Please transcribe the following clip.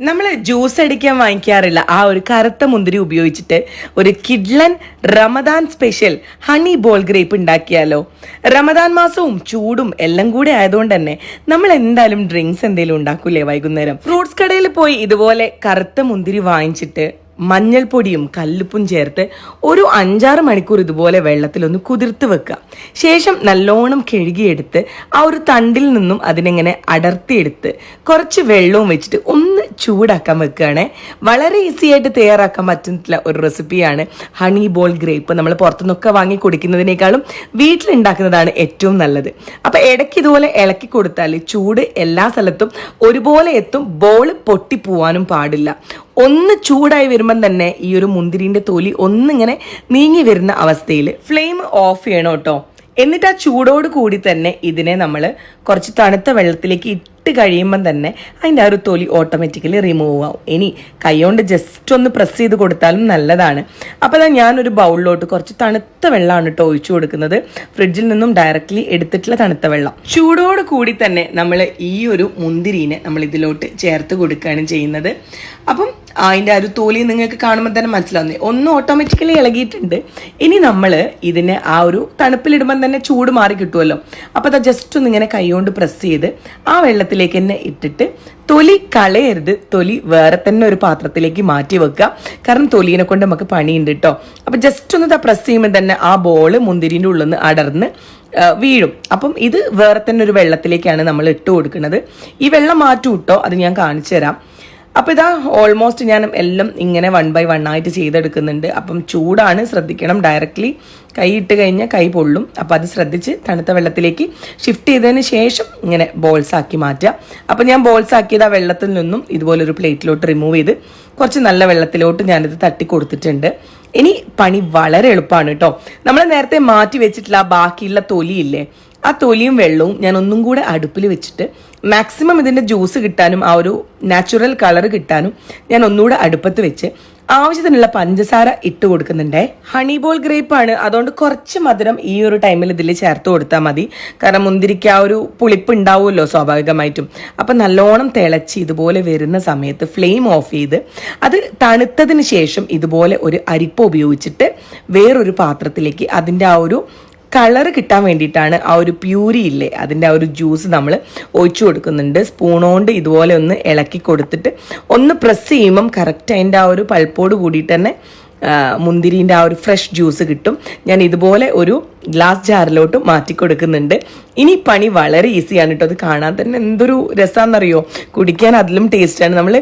നമ്മൾ ജ്യൂസ് അടിക്കാൻ വാങ്ങിക്കാറില്ല. ആ ഒരു കറുത്ത മുന്തിരി ഉപയോഗിച്ചിട്ട് ഒരു കിഡ്ലൻ Ramadan special honey ball grape ഉണ്ടാക്കിയാലോ? റമദാൻ മാസവും ചൂടും എല്ലാം കൂടെ ആയതുകൊണ്ട് തന്നെ നമ്മൾ എന്തായാലും ഡ്രിങ്ക്സ് എന്തെങ്കിലും ഉണ്ടാക്കൂലേ വൈകുന്നേരം? ഫ്രൂട്ട്സ് കടയിൽ പോയി ഇതുപോലെ കറുത്ത മുന്തിരി വാങ്ങിച്ചിട്ട് മഞ്ഞൾപ്പൊടിയും കല്ലുപ്പും ചേർത്ത് ഒരു അഞ്ചാറ് മണിക്കൂർ ഇതുപോലെ വെള്ളത്തിലൊന്ന് കുതിർത്ത് വെക്കുക. ശേഷം നല്ലോണം കഴുകിയെടുത്ത് ആ ഒരു തണ്ടിൽ നിന്നും അതിനെങ്ങനെ അടർത്തിയെടുത്ത് കുറച്ച് വെള്ളവും വെച്ചിട്ട് ഒന്ന് ചൂടാക്കാൻ വെക്കുകയാണ്. വളരെ ഈസി ആയിട്ട് തയ്യാറാക്കാൻ പറ്റുന്ന ഒരു റെസിപ്പിയാണ് ഹണി ബോൾ ഗ്രേപ്പ് നമ്മൾ പുറത്തുനിന്നൊക്കെ വാങ്ങി കുടിക്കുന്നതിനേക്കാളും വീട്ടിലുണ്ടാക്കുന്നതാണ് ഏറ്റവും നല്ലത്. അപ്പം ഇടയ്ക്ക് ഇതുപോലെ ഇളക്കി കൊടുത്താൽ ചൂട് എല്ലാ സ്ഥലത്തും ഒരുപോലെ എത്തും ബോൾ പൊട്ടിപ്പോവാനും പാടില്ല. ഒന്ന് ചൂടായി വരുമ്പം തന്നെ ഈ ഒരു മുന്തിരിന്റെ തൊലി ഒന്നിങ്ങനെ നീങ്ങി വരുന്ന അവസ്ഥയിൽ ഫ്ലെയിം ഓഫ് ചെയ്യണം കേട്ടോ. എന്നിട്ട് ആ ചൂടോട് കൂടി തന്നെ ഇതിനെ നമ്മൾ കുറച്ച് തണുത്ത വെള്ളത്തിലേക്ക് ഇട്ട് കഴിയുമ്പം തന്നെ അതിന്റെ ആ ഒരു തൊലി ഓട്ടോമാറ്റിക്കലി റിമൂവ് ആവും. ഇനി കൈകൊണ്ട് ജസ്റ്റ് ഒന്ന് പ്രസ് ചെയ്ത് കൊടുത്താലും നല്ലതാണ്. അപ്പോൾ അതാ ഞാനൊരു ബൗളിലോട്ട് കുറച്ച് തണുത്ത വെള്ളമാണ് കേട്ടോ ഒഴിച്ചു കൊടുക്കുന്നത്. ഫ്രിഡ്ജിൽ നിന്നും ഡയറക്റ്റ്ലി എടുത്തിട്ടുള്ള തണുത്ത വെള്ളം. ചൂടോട് കൂടി തന്നെ നമ്മൾ ഈ ഒരു മുന്തിരിനെ നമ്മൾ ഇതിലോട്ട് ചേർത്ത് കൊടുക്കുകയാണ് ചെയ്യുന്നത്. അപ്പം അതിന്റെ ആ ഒരു തോലി നിങ്ങൾക്ക് കാണുമ്പോൾ തന്നെ മനസ്സിലാവുന്നേ. ഒന്ന് ഓട്ടോമാറ്റിക്കലി ഇളകിയിട്ടുണ്ട്. ഇനി നമ്മൾ ഇതിനെ ആ ഒരു തണുപ്പിലിടുമ്പം തന്നെ ചൂട് മാറി കിട്ടുമല്ലോ അപ്പോൾ അത് ജസ്റ്റ് ഒന്ന് ഇങ്ങനെ കൈകൊണ്ട് പ്രസ് ചെയ്ത് ആ വെള്ളത്തിലേക്ക് തന്നെ ഇട്ടിട്ട് തൊലി കളയരുത്. തൊലി വേറെ തന്നെ ഒരു പാത്രത്തിലേക്ക് മാറ്റി വെക്കുക. കാരണം തൊലിനെ കൊണ്ട് നമുക്ക് പണിയുണ്ട് കേട്ടോ അപ്പം ജസ്റ്റ് ഒന്ന് പ്രസ് ചെയ്യുമ്പോൾ തന്നെ ആ ബോൾ മുന്തിരിന്റെ ഉള്ളിൽ നിന്ന് അടർന്ന് വീഴും. അപ്പം ഇത് വേറെ തന്നെ ഒരു വെള്ളത്തിലേക്കാണ് നമ്മൾ ഇട്ട് കൊടുക്കുന്നത്. ഈ വെള്ളം മാറ്റും കേട്ടോ അത് ഞാൻ കാണിച്ചു തരാം. അപ്പോൾ ഇതാ ഓൾമോസ്റ്റ് ഞാൻ എല്ലാം ഇങ്ങനെ വൺ ബൈ വൺ ആയിട്ട് ചെയ്തെടുക്കുന്നുണ്ട്. അപ്പം ചൂടാണ് ശ്രദ്ധിക്കണം ഡയറക്റ്റ്ലി കൈ ഇട്ട് കഴിഞ്ഞാൽ കൈ പൊള്ളും. അപ്പം അത് ശ്രദ്ധിച്ച് തണുത്ത വെള്ളത്തിലേക്ക് ഷിഫ്റ്റ് ചെയ്തതിന് ശേഷം ഇങ്ങനെ ബോൾസ് ആക്കി മാറ്റുക. അപ്പം ഞാൻ ബോൾസ് ആക്കിയത് ആ വെള്ളത്തിൽ നിന്നും ഇതുപോലൊരു പ്ലേറ്റിലോട്ട് റിമൂവ് ചെയ്ത് കുറച്ച് നല്ല വെള്ളത്തിലോട്ട് ഞാനിത് തട്ടി കൊടുത്തിട്ടുണ്ട്. ഇനി പണി വളരെ എളുപ്പമാണ് കേട്ടോ. നമ്മൾ നേരത്തെ മാറ്റി വെച്ചിട്ടുള്ള ബാക്കിയുള്ള തൊലിയില്ലേ ആ തൊലിയും വെള്ളവും ഞാൻ ഒന്നും കൂടെ അടുപ്പിൽ വെച്ചിട്ട് മാക്സിമം ഇതിന്റെ ജ്യൂസ് കിട്ടാനും ആ ഒരു നാച്ചുറൽ കളർ കിട്ടാനും ഞാൻ ഒന്നുകൂടെ അടുപ്പത്ത് വെച്ച് ആവശ്യത്തിനുള്ള പഞ്ചസാര ഇട്ട് കൊടുക്കുന്നുണ്ടേ. ഹണി ബോൾ ഗ്രേപ്പ് ആണ്. അതുകൊണ്ട് കുറച്ച് മധുരം ഈ ഒരു ടൈമിൽ ഇതിൽ ചേർത്ത് കൊടുത്താൽ മതി. കാരണം മുന്തിരിക്ക് ആ ഒരു പുളിപ്പ് ഉണ്ടാവുമല്ലോ സ്വാഭാവികമായിട്ടും. അപ്പം നല്ലോണം തിളച്ച് ഇതുപോലെ വരുന്ന സമയത്ത് ഫ്ലെയിം ഓഫ് ചെയ്ത് അത് തണുത്തതിന് ശേഷം ഇതുപോലെ ഒരു അരിപ്പ ഉപയോഗിച്ചിട്ട് വേറൊരു പാത്രത്തിലേക്ക് അതിന്റെ ആ ഒരു കളർ കിട്ടാൻ വേണ്ടിയിട്ടാണ് ആ ഒരു പ്യൂരി ഇല്ലേ? അതിന്റെ ആ ഒരു ജ്യൂസ് നമ്മൾ ഒഴിച്ചു കൊടുക്കുന്നുണ്ട്. സ്പൂണോണ്ട് ഇതുപോലെ ഒന്ന് ഇളക്കി കൊടുത്തിട്ട് ഒന്ന് പ്രസ് ചെയ്യുമ്പം കറക്റ്റ് അതിന്റെ ആ ഒരു പൾപ്പോട് കൂടിയിട്ട് തന്നെ മുന്തിരിന്റെ ആ ഒരു ഫ്രഷ് ജ്യൂസ് കിട്ടും. ഞാൻ ഇതുപോലെ ഒരു ഗ്ലാസ് ജാറിലോട്ട് മാറ്റി കൊടുക്കുന്നുണ്ട്. ഇനി പണി വളരെ ഈസിയാണ് കേട്ടോ അത് കാണാൻ തന്നെ എന്തൊരു രസമാണെന്നറിയോ കുടിക്കാൻ അതിലും ടേസ്റ്റാണ് നമ്മൾ